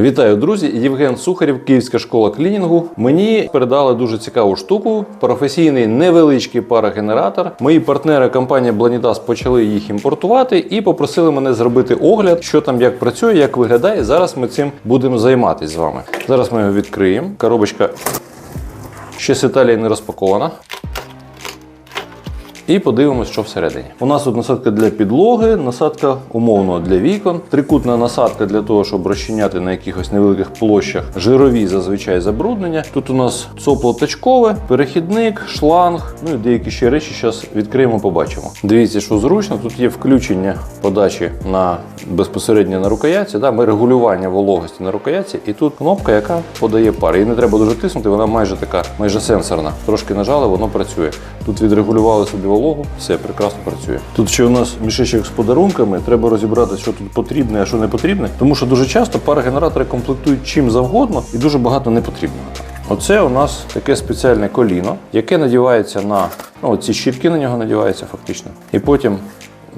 Вітаю, друзі! Євген Сухарів, Київська школа клінінгу. Мені передали дуже цікаву штуку. Професійний невеличкий парогенератор. Мої партнери компанія Blanitas почали їх імпортувати і попросили мене зробити огляд, що там як працює, як виглядає. Зараз ми цим будемо займатися з вами. Зараз ми його відкриємо. Коробочка ще з Італії не розпакована. І подивимось, що всередині. У нас тут насадка для підлоги, насадка умовно для вікон, трикутна насадка для того, щоб розчиняти на якихось невеликих площах жирові зазвичай забруднення. Тут у нас сопло тачкове, перехідник, шланг, ну і деякі ще речі. Зараз відкриємо, побачимо. Дивіться, що зручно. Тут є включення подачі на безпосередньо на рукоятці. Да, ми регулювання вологості на рукоятці, і тут кнопка, яка подає пар. Її не треба дуже тиснути, вона майже така, майже сенсорна. Трошки нажали, воно працює. Тут відрегулювали собі вологу, все прекрасно працює. Тут ще у нас мішечок з подарунками. Треба розібрати, що тут потрібне, а що не потрібне. Тому що дуже часто парогенератори комплектують чим завгодно і дуже багато не потрібно. Оце у нас таке спеціальне коліно, яке надівається на ну, ці щітки на нього надіваються фактично. І потім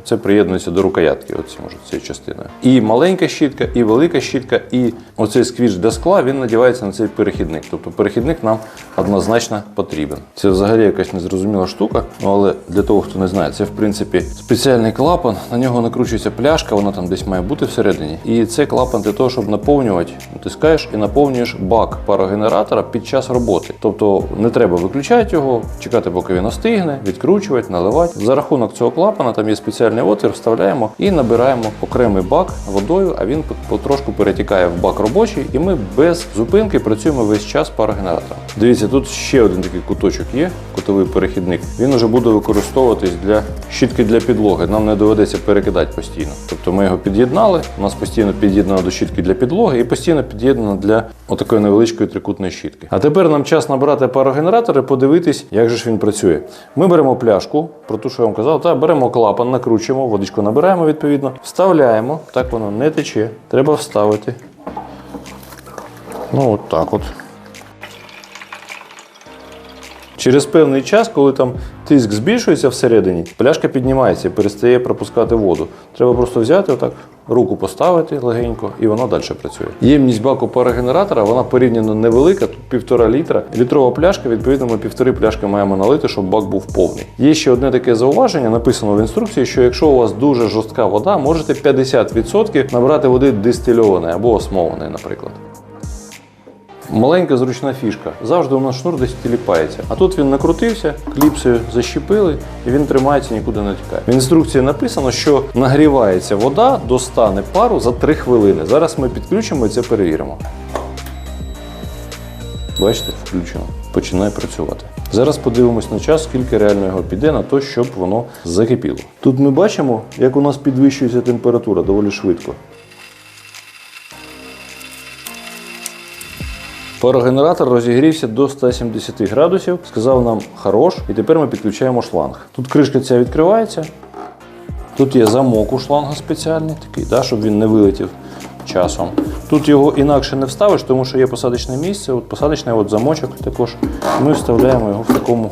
це приєднується до рукоятки, оці, може, цією частиною. І маленька щітка, і велика щітка, і оцей сквіч для скла він надівається на цей перехідник. Тобто перехідник нам однозначно потрібен. Це взагалі якась незрозуміла штука, ну, але для того, хто не знає, це в принципі спеціальний клапан. На нього накручується пляшка, вона там десь має бути всередині. І цей клапан для того, щоб наповнювати, натискаєш і наповнюєш бак парогенератора під час роботи. Тобто не треба виключати його, чекати, поки він остигне, відкручувати, наливати. За рахунок цього клапана там є спеціальний отвір, вставляємо і набираємо окремий бак водою, а він потрошку перетікає в бак робочий, і ми без зупинки працюємо весь час парогенератором. Дивіться, тут ще один такий куточок є, кутовий перехідник. Він вже буде використовуватись для щітки для підлоги. Нам не доведеться перекидати постійно. Тобто ми його під'єднали, у нас постійно під'єднано до щітки для підлоги і постійно під'єднано для отакої невеличкої трикутної щітки. А тепер нам час набрати парогенератор і подивитись, як же ж він працює. Ми беремо пляшку, про те, що я вам казав, та беремо клапан, накручуємо, водичку набираємо відповідно, вставляємо, так воно не тече. Треба вставити. Ну, от так от. Через певний час, коли там тиск збільшується всередині, пляшка піднімається і перестає пропускати воду. Треба просто взяти отак, руку поставити легенько, і воно далі працює. Ємність баку парогенератора вона порівняно невелика, тут півтора літра. Літрова пляшка, відповідно, ми півтори пляшки маємо налити, щоб бак був повний. Є ще одне таке зауваження, написано в інструкції, що якщо у вас дуже жорстка вода, можете 50% набрати води дистильованої або осмованої, наприклад. Маленька зручна фішка. Завжди у нас шнур десь тіліпається. А тут він накрутився, кліпсою защепили, і він тримається, нікуди не тікає. В інструкції написано, що нагрівається вода до стани пару за 3 хвилини. Зараз ми підключимо і це перевіримо. Бачите, включено. Починає працювати. Зараз подивимось на час, скільки реально його піде на те, щоб воно закипіло. Тут ми бачимо, як у нас підвищується температура доволі швидко. Парогенератор розігрівся до 170 градусів, сказав нам хорош, і тепер ми підключаємо шланг. Тут кришка ця відкривається. Тут є замок у шланга спеціальний, такий, да, щоб він не вилетів часом. Тут його інакше не вставиш, тому що є посадочне місце, от посадочний от замочок також. Ми вставляємо його в такому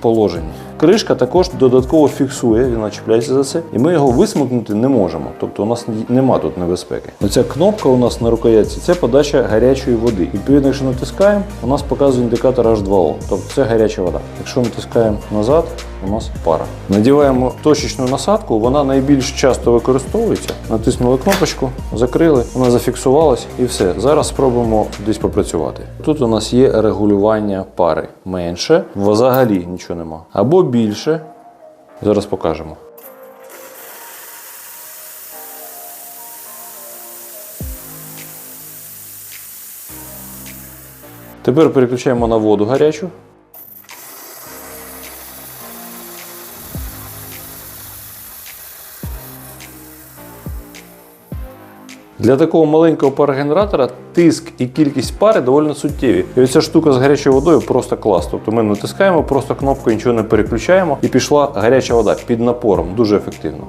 положенні. Кришка також додатково фіксує, він чіпляється за це, і ми його висмикнути не можемо. Тобто у нас нема тут небезпеки. Оця кнопка у нас на рукоятці це подача гарячої води. Відповідно, якщо натискаємо, у нас показує індикатор H2O, тобто це гаряча вода. Якщо натискаємо назад, у нас пара. Надіваємо точечну насадку, вона найбільш часто використовується. Натиснули кнопочку, закрили, вона зафіксувалась і все. Зараз спробуємо десь попрацювати. Тут у нас є регулювання пари. Менше, взагалі нічого нема. Або більше. Зараз покажемо. Тепер переключаємо на воду гарячу. Для такого маленького парогенератора тиск і кількість пари доволі суттєві. І оця штука з гарячою водою просто клас. Тобто ми натискаємо, просто кнопку нічого не переключаємо, і пішла гаряча вода під напором. Дуже ефективно.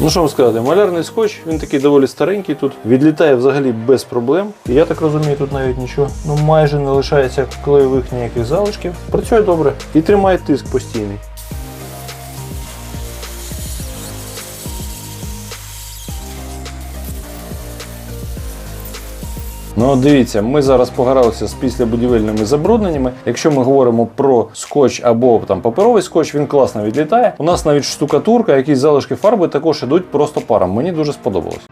Ну що вам сказати, малярний скотч, він такий доволі старенький тут, відлітає взагалі без проблем. І я так розумію, тут навіть нічого ну майже не лишається клеєвих ніяких залишків. Працює добре і тримає тиск постійний. Ну дивіться, ми зараз погралися з післябудівельними забрудненнями. Якщо ми говоримо про скотч або там паперовий скотч, він класно відлітає. У нас навіть штукатурка, якісь залишки фарби також ідуть просто паром. Мені дуже сподобалось.